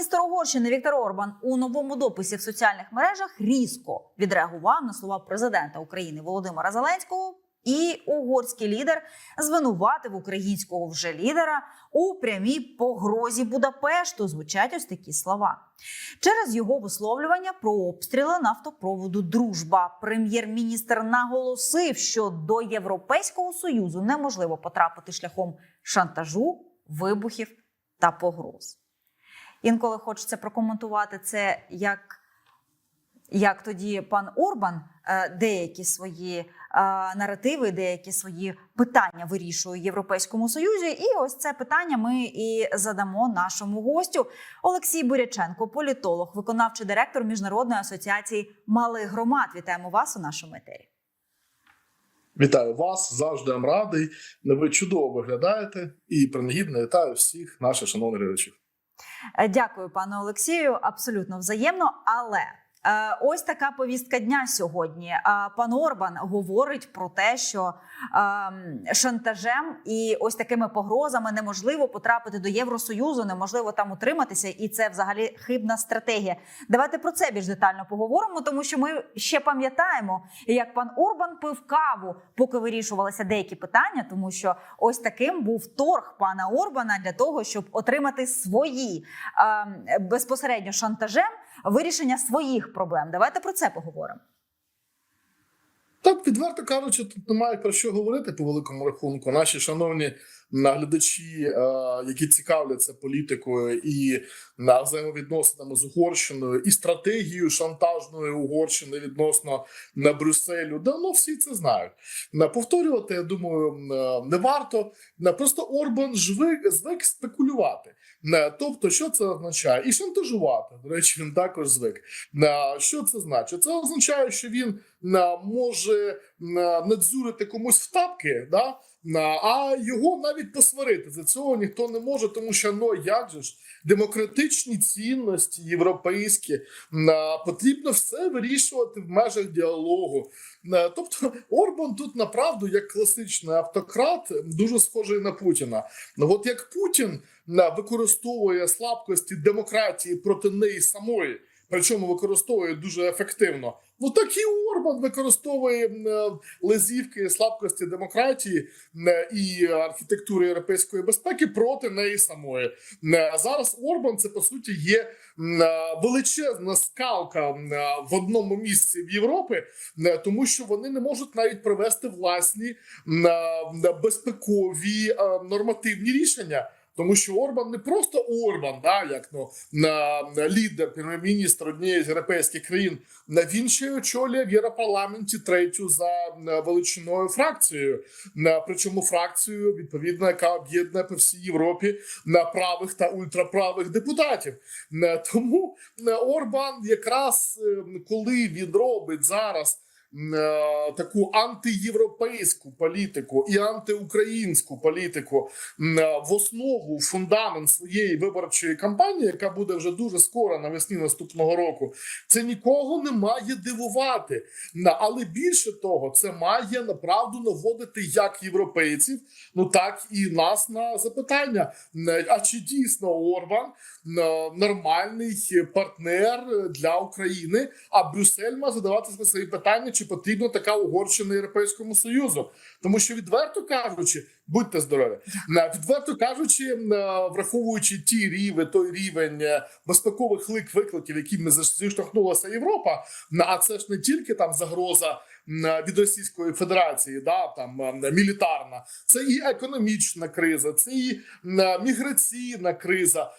Прем'єр-міністр Угорщини Віктор Орбан у новому дописі в соціальних мережах різко відреагував на слова президента України Володимира Зеленського. І угорський лідер звинуватив українського вже лідера у прямій погрозі Будапешту. Звучать ось такі слова. Через його висловлювання про обстріли нафтопроводу Дружба прем'єр-міністр наголосив, що до Європейського союзу неможливо потрапити шляхом шантажу, вибухів та погроз. Інколи хочеться прокоментувати це як. Як тоді пан Орбан е, деякі свої е, наративи, деякі свої питання вирішує Європейському Союзі, і ось це питання ми і задамо нашому гостю Олексій Буряченко, політолог, виконавчий директор міжнародної асоціації малих громад. Вітаємо вас у нашому етері. Вітаю вас, завжди вам радий. Ви чудово виглядаєте і принагідно вітаю всіх наших шановних глядачів. Е, Дякую, пане Олексію. Абсолютно взаємно. Але ось така повістка дня сьогодні. Е, Пан Орбан говорить про те, що е, шантажем і ось такими погрозами неможливо потрапити до Євросоюзу, неможливо там утриматися, і це взагалі хибна стратегія. Давайте про це більш детально поговоримо, тому що ми ще пам'ятаємо, як пан Орбан пив каву, поки вирішувалися деякі питання, тому що ось таким був торг пана Орбана для того, щоб отримати свої е, безпосередньо шантажем вирішення своїх проблем. Давайте про це поговоримо. Відверто кажучи, тут немає про що говорити по великому рахунку. Наші шановні наглядачі, е, які цікавляться політикою і на взаємовідносинами з Угорщиною, і стратегією шантажної Угорщини відносно на Брюсселю, давно всі це знають. На повторювати, я думаю, е, не варто. Просто Орбан звик, звик спекулювати. Тобто, що це означає? І шантажувати. До речі, він також звик. Що це значить? Це означає, що він може на, надзюрити комусь в тапки, да? а його навіть посварити. За цього ніхто не може, тому що ну як же ж демократичні цінності європейські потрібно все вирішувати в межах діалогу. Тобто Орбан тут направду як класичний автократ, дуже схожий на Путіна. Ну от як Путін використовує слабкості демократії проти неї самої. Причому використовує дуже ефективно. Ну так і Орбан використовує е, лазівки і слабкості демократії е, і архітектури європейської безпеки проти неї самої. Е, Зараз Орбан це по суті є величезна скалка в одному місці в Європі, тому що вони не можуть навіть провести власні безпекові нормативні рішення. Тому що Орбан не просто Орбан, да, як ну лідер прем'єр-міністр однієї з європейських країн. На він ще очолює в Європарламенті третю за величиною фракцією. Причому фракцію відповідно, яка об'єднує по всій Європі на правих та ультраправих депутатів. На, тому Орбан, якраз е, коли він робить зараз. Е, Таку антиєвропейську політику і антиукраїнську політику е, в основу в фундамент своєї виборчої кампанії, яка буде вже дуже скоро навесні наступного року, це нікого не має дивувати. Але більше того, це має направду наводити як європейців, ну так і нас на запитання. А чи дійсно Орбан нормальний партнер для України? А Брюссель має задавати свої питання, чи потрібна така Угорщина Європейському Союзу, тому що відверто кажучи, будьте здорові, На- відверто кажучи, е, враховуючи ті рівень, той рівень е, безпекових лик викликів, якими зіштовхнулася Європа, а це ж не тільки там загроза від Російської Федерації, да там мілітарна, це і економічна криза, це і міграційна криза,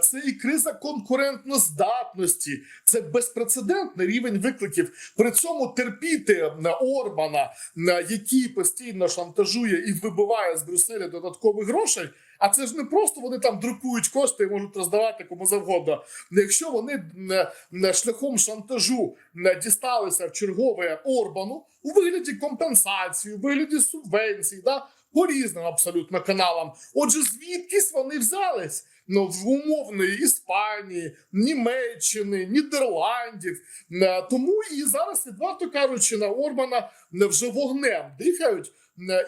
це і криза конкурентноздатності, це безпрецедентний рівень викликів. При цьому терпіти на Орбана, на який постійно шантажує і вибиває з Брюсселя додаткових грошей. А це ж не просто вони там друкують кошти і можуть роздавати кому завгодно. Якщо вони не, не шляхом шантажу не дісталися в чергове Орбану у вигляді компенсації, у вигляді субвенцій, да, по різним абсолютно каналам. Отже, звідкись вони взялись? Ну, в умовної Іспанії, Німеччини, Нідерландів. Е, Тому і зараз, відверто кажучи, на Орбана не вже вогнем дихають.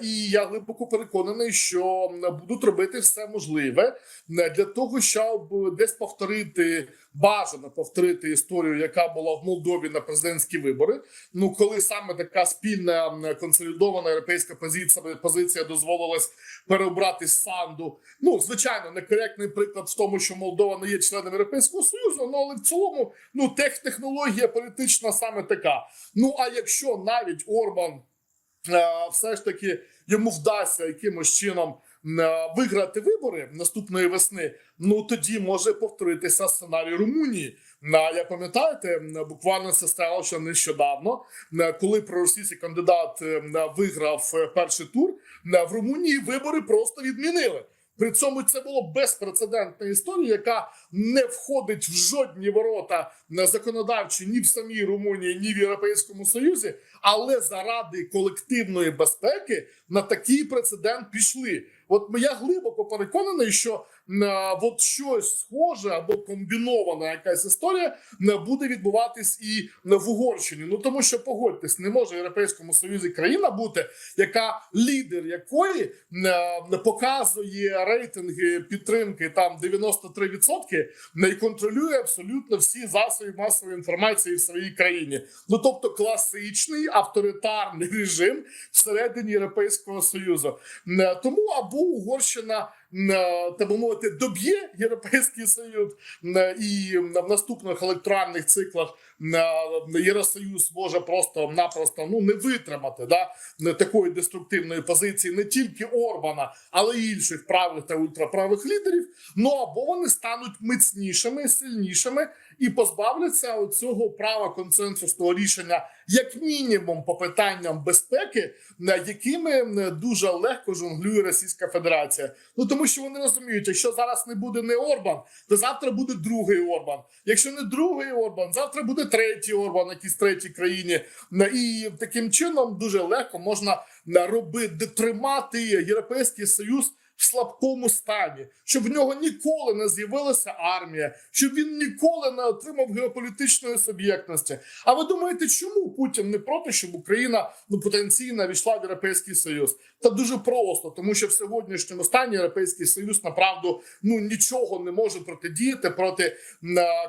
І я глибоко переконаний, що будуть робити все можливе для того, щоб десь повторити бажано повторити історію, яка була в Молдові на президентські вибори. Ну коли саме така спільна консолідована європейська позиція позиція дозволилась переобрати санду. Ну звичайно, некоректний приклад в тому, що Молдова не є членом Європейського союзу. Ну але в цілому, ну тех технологія політична саме така. Ну а якщо навіть Орбан все ж таки йому вдасться якимось чином е, виграти вибори наступної весни, ну тоді може повторитися сценарій Румунії. На як пам'ятаєте, буквально це сталося нещодавно, е, коли проросійський кандидат е, виграв е, перший тур, е, в Румунії вибори просто відмінили. При цьому це було безпрецедентна історія, яка не входить в жодні ворота законодавчі ні в самій Румунії, ні в Європейському Союзі. Але заради колективної безпеки на такий прецедент пішли. От я глибоко переконаний, що е, от щось схоже або комбінована якась історія не буде відбуватись і в Угорщині. Ну тому що погодьтесь, не може в Європейському Союзі країна бути, яка лідер якої е, показує рейтинги підтримки там 93% не контролює абсолютно всі засоби масової інформації в своїй країні. Ну тобто класичний авторитарний режим всередині Європейського Союзу. Е, Тому або Угорщина е, так мовити доб'є Європейський Союз е, і в наступних електоральних циклах Євросоюз може просто-напросто ну не витримати да такої деструктивної позиції не тільки Орбана, але й інших правих та ультраправих лідерів. Ну або вони стануть міцнішими, сильнішими і позбавляться цього права консенсусного рішення, як мінімум, по питанням безпеки, якими дуже легко жонглює Російська Федерація. Ну тому що вони розуміють, якщо зараз не буде не Орбан, то завтра буде другий Орбан. Якщо не другий Орбан, завтра буде третій Орбан, якийсь третій країні. І таким чином дуже легко можна е, робити тримати Європейський Союз. В слабкому стані, щоб в нього ніколи не з'явилася армія, щоб він ніколи не отримав геополітичної суб'єктності. А ви думаєте, чому Путін не проти, щоб Україна ну потенційно війшла в Європейський Союз? Та дуже просто, тому що в сьогоднішньому стані Європейський Союз направду ну нічого не може протидіяти проти е,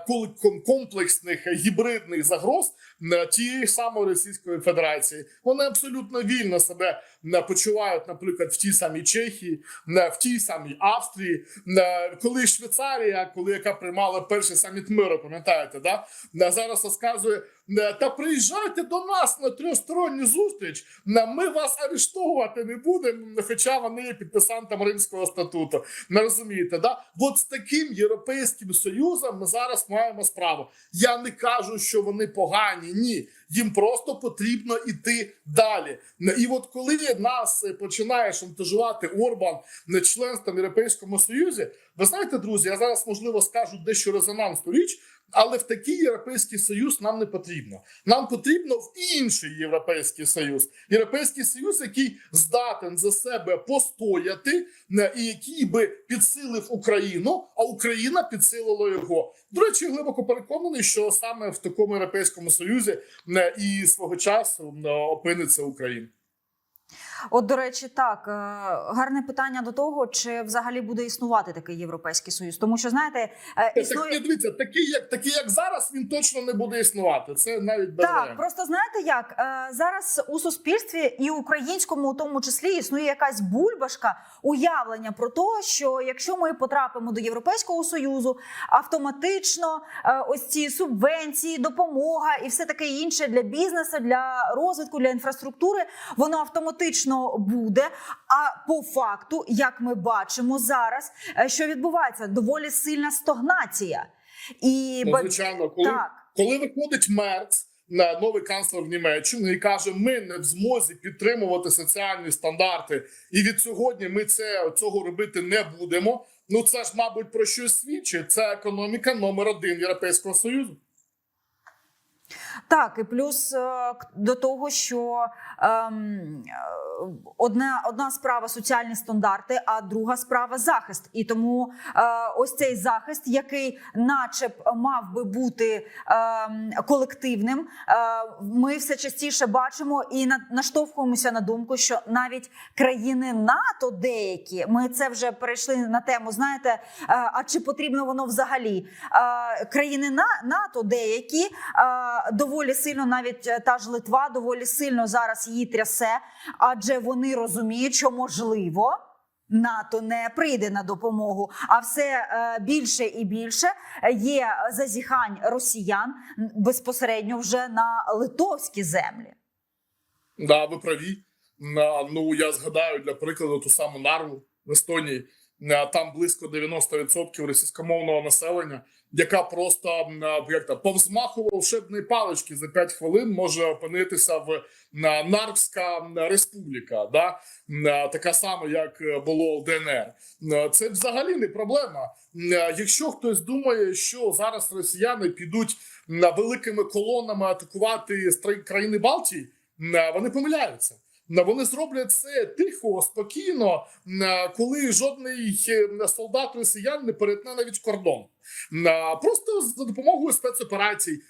коли- комплексних е, гібридних загроз е, тієї самої Російської Федерації. Вони абсолютно вільно себе е, почувають, наприклад, в тій самій Чехії, е, в тій самій Австрії, е, коли Швейцарія, коли яка приймала перший саміт миру, пам'ятаєте, да е, зараз розказує. Е, Та приїжджайте до нас на трьохсторонню зустріч. е, Ми вас арештовувати не будемо, хоча вони є підписантами Римського статуту. Не розумієте, да? От з таким європейським союзом ми зараз маємо справу. Я не кажу, що вони погані. Ні, їм просто потрібно йти далі. І от коли нас е, починає шантажувати Орбан не членством в Європейському Союзі, ви знаєте, друзі, я зараз можливо скажу дещо резонансну річ. Але в такий європейський союз нам не потрібно. Нам потрібно в інший європейський союз. Європейський союз, який здатен за себе постояти, і який би підсилив Україну, а Україна підсилила його. До речі, глибоко переконаний, що саме в такому європейському союзі е, і свого часу е, опиниться Україна. От, до речі, так е, гарне питання до того, чи взагалі буде існувати такий європейський союз, тому що знаєте, е, Так, дивіться, такий як такий, як зараз, він точно не буде існувати. Це навіть без Так, просто знаєте як? Е, зараз у суспільстві і українському, у тому числі, існує якась бульбашка уявлення про те, що якщо ми потрапимо до Європейського союзу, автоматично ось ці субвенції, допомога і все таке інше для бізнесу, для розвитку, для інфраструктури, воно автоматично буде. А по факту, як ми бачимо зараз, е, що відбувається, доволі сильна стогнація. І Ну, звичайно, коли, так. коли виходить Мерц, на новий канцлер Німеччини, і каже: ми не в змозі підтримувати соціальні стандарти, і від сьогодні ми це цього робити не будемо. Ну це ж, мабуть, про щось свідчить. Це економіка номер один Європейського союзу. Так, і плюс е, до того, що ем, е, одна, одна справа соціальні стандарти, а друга справа захист. І тому е, ось цей захист, який, начеб, мав би бути ем, колективним, е, ми все частіше бачимо і на, наштовхуємося на думку, що навіть країни НАТО деякі, ми це вже перейшли на тему. Знаєте, е, а чи потрібно воно взагалі? Е, країни на НАТО деякі е, доволі сильно, навіть е, та ж Литва доволі сильно зараз її трясе, адже вони розуміють, що можливо. НАТО не прийде на допомогу, а все е, більше і більше є зазіхань росіян безпосередньо вже на литовські землі. Да, ви праві. Ну я згадаю для прикладу ту саму Нарву в Естонії. На, Там близько 90% російськомовного населення, яка просто як то, по взмаху волшебної палички за 5 хвилин може опинитися в Нарвська республіка, да? Така сама, як е, було ДНР. Це взагалі не проблема. Якщо хтось думає, що зараз росіяни підуть великими колонами атакувати країни Балтії. Е, Вони помиляються. Вони зроблять це тихо, спокійно, коли жодний е, солдат росіян не перетне навіть кордон. Просто за допомогою спецоперацій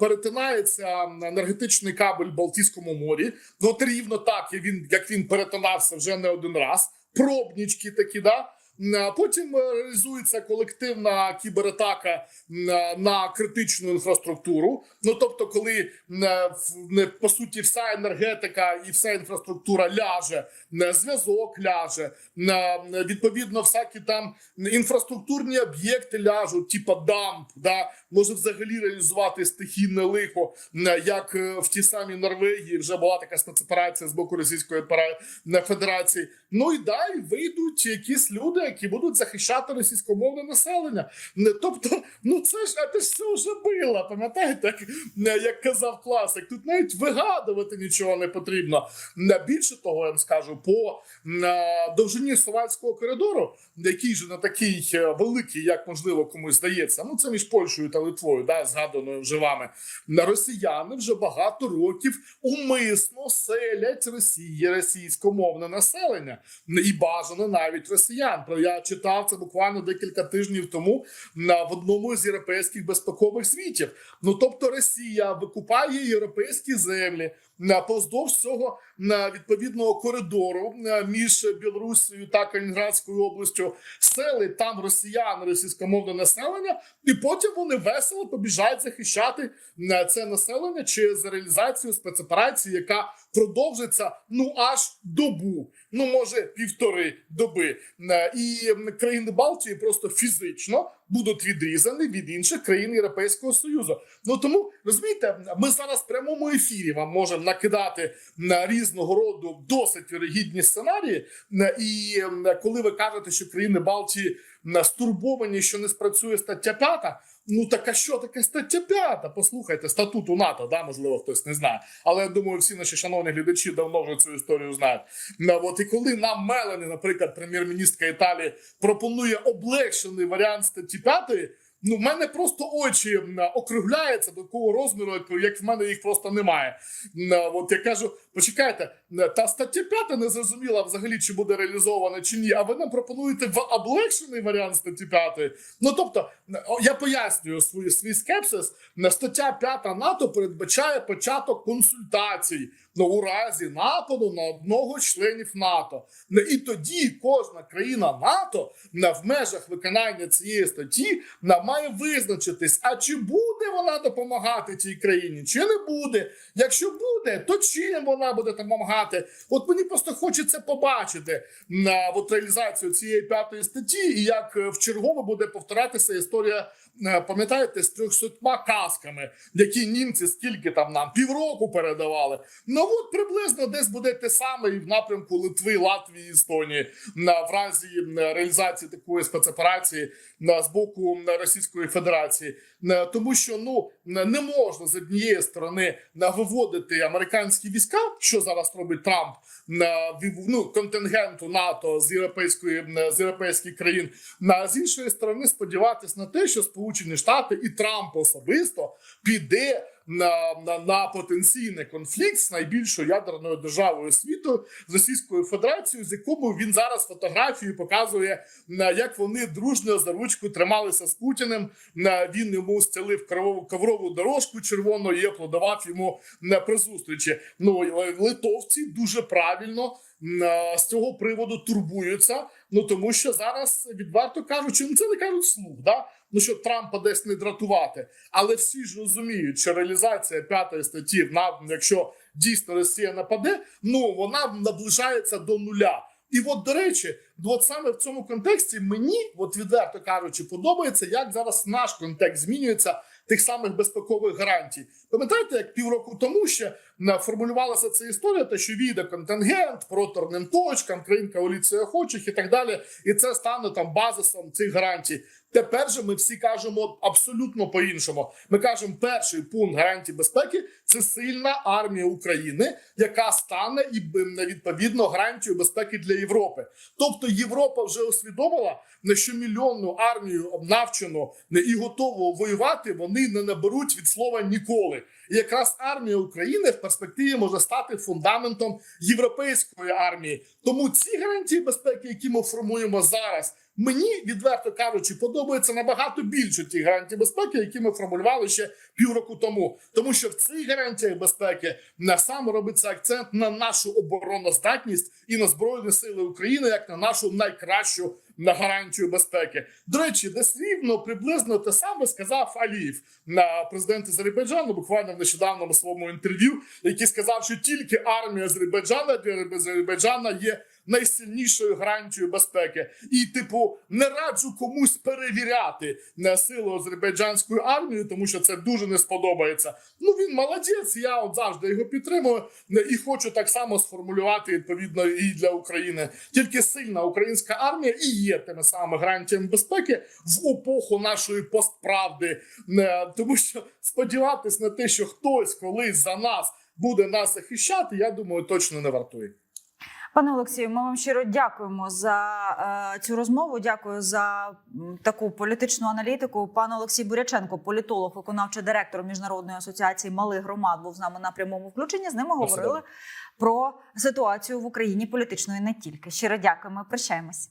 перетинається енергетичний кабель в Балтійському морі. Ну, От рівно так, він, як він перетинався вже не один раз. Пробнічки такі, да. Е, Потім е, реалізується колективна кібератака на, на критичну інфраструктуру. Ну тобто, коли е, по суті вся енергетика і вся інфраструктура ляже, е, зв'язок ляже, е, відповідно, всякі там інфраструктурні об'єкти ляжуть, типа дамп, да може взагалі реалізувати стихійне лихо, е, як е, в тій самій Норвегії вже була така спецоперація з боку Російської е, Федерації. Ну і далі вийдуть якісь люди, які будуть захищати російськомовне населення. Тобто, ну це ж ти ж все вже було, пам'ятаєте, як, як казав класик. Тут навіть вигадувати нічого не потрібно. Більше того, я вам скажу, по довжині Словацького коридору, який же не такий е, великий, як можливо комусь здається. Ну це між Польщею та Литвою, да, згаданою вже вами. Росіяни вже багато років умисно селять Росії російськомовне населення і бажано навіть росіян. Про я читав це буквально декілька тижнів тому на в одному з європейських безпекових світів. Ну тобто, Росія викупає європейські землі поздовж цього відповідного коридору між Білорусією та Калінінградською областю селить там росіян, російськомовне населення, і потім вони весело побіжають захищати на це населення через реалізацію спецоперації, яка продовжиться ну аж добу, ну може півтори доби. Е, І країни Балтії просто фізично будуть відрізані від інших країн Європейського Союзу. Ну тому розумієте, ми зараз в прямому ефірі вам можемо накидати на різного роду досить вірогідні сценарії. І коли ви кажете, що країни Балтії стурбовані, що не спрацює стаття 5, Ну так а що таке стаття 5? Послухайте, статуту НАТО, да, можливо, хтось не знає. Але я думаю, всі наші шановні глядачі давно вже цю історію знають. От і коли нам Мелені, наприклад, прем'єр-міністка Італії, пропонує облегшений варіант статті 5, ну в мене просто очі округляються до такого розміру, як- в мене їх просто немає. От я кажу, почекайте, та стаття 5 не зрозуміла взагалі, чи буде реалізована чи ні. А ви нам пропонуєте в облегшений варіант статті 5. Ну тобто, я пояснюю свій, свій скепсис. Стаття 5 НАТО передбачає початок консультацій у разі нападу на одного членів НАТО. Ну, І тоді кожна країна НАТО на в межах виконання цієї статті має визначитись, а чи буде вона допомагати цій країні, чи не буде. Якщо буде, то чим вона буде допомагати? От мені просто хочеться побачити на от реалізацію цієї п'ятої статті, і як е, в чергове буде повторятися історія. Е, Пам'ятаєте, з трьохсотьма касками, які німці скільки там нам півроку передавали. Ну от приблизно десь буде те саме і в напрямку Литви, Латвії, Естонії в разі реалізації такої спецоперації з боку Російської Федерації, Е, тому що ну не можна з однієї сторони на виводити американські війська, що зараз робить Трамп ну, контингенту НАТО з європейської з європейських країн. На з іншої сторони сподіватись на те, що Сполучені Штати і Трамп особисто піде на, на, на потенційний конфлікт з найбільшою ядерною державою світу з Російською Федерацією, з якому він зараз фотографію показує, на як вони дружньо за ручку трималися з Путіним. Він йому стелив коврову коврову дорожку червону і аплодував йому на при зустрічі. Ну е, литовці дуже правильно з цього приводу турбуються. Ну тому що зараз відверто кажучи, ну це не кажуть слух, да ну щоб Трампа десь не дратувати. Але всі ж розуміють, що реалізація п'ятої статті, на якщо дійсно Росія нападе, ну вона наближається до нуля. І от до речі, от саме в цьому контексті мені, от відверто кажучи, подобається, як зараз наш контекст змінюється тих самих безпекових гарантій. Пам'ятаєте, як півроку тому ще на- формулювалася ця історія, те, що війде контингент проторним роторним точкам, країн коаліції охочих і так далі, і це стане там базисом цих гарантій. Тепер же ми всі кажемо абсолютно по-іншому. Ми кажемо, перший пункт гарантій безпеки це сильна армія України, яка стане і відповідно гарантією безпеки для Європи. Тобто Європа вже усвідомила, на що мільйонну армію обнавчену і готову воювати вони не наберуть від слова ніколи. І якраз армія України в перспективі може стати фундаментом європейської армії. Тому ці гарантії безпеки, які ми формуємо зараз, мені відверто кажучи, подобається набагато більше ті гарантії безпеки, які ми формулювали ще півроку тому. Тому що в цих гарантіях безпеки саме робиться акцент на нашу обороноздатність і на збройні сили України як на нашу найкращу на гарантію безпеки. До речі, десь рівно приблизно те саме сказав Алієв на президент Азербайджану, буквально в нещодавному своєму інтерв'ю, який сказав, що тільки армія Азербайджана для Азербайджана є найсильнішою гарантією безпеки. І, типу, не раджу комусь перевіряти на силу азербайджанської армії, тому що це дуже не сподобається. Ну він молодець. Я от завжди його підтримую і хочу так само сформулювати відповідно і для України. Тільки сильна українська армія і є тими самими гарантіями безпеки в епоху нашої постправди. Не, Тому що сподіватись на те, що хтось колись за нас буде нас захищати, я думаю, точно не вартує. Пане Олексію, ми вам щиро дякуємо за е, цю розмову. Дякую за м, таку політичну аналітику. Пан Олексій Буряченко, політолог, виконавчий директор міжнародної асоціації малих громад, був з нами на прямому включенні. З ними говорили про ситуацію в Україні політичну і не тільки. Щиро дякуємо. Прощаємось.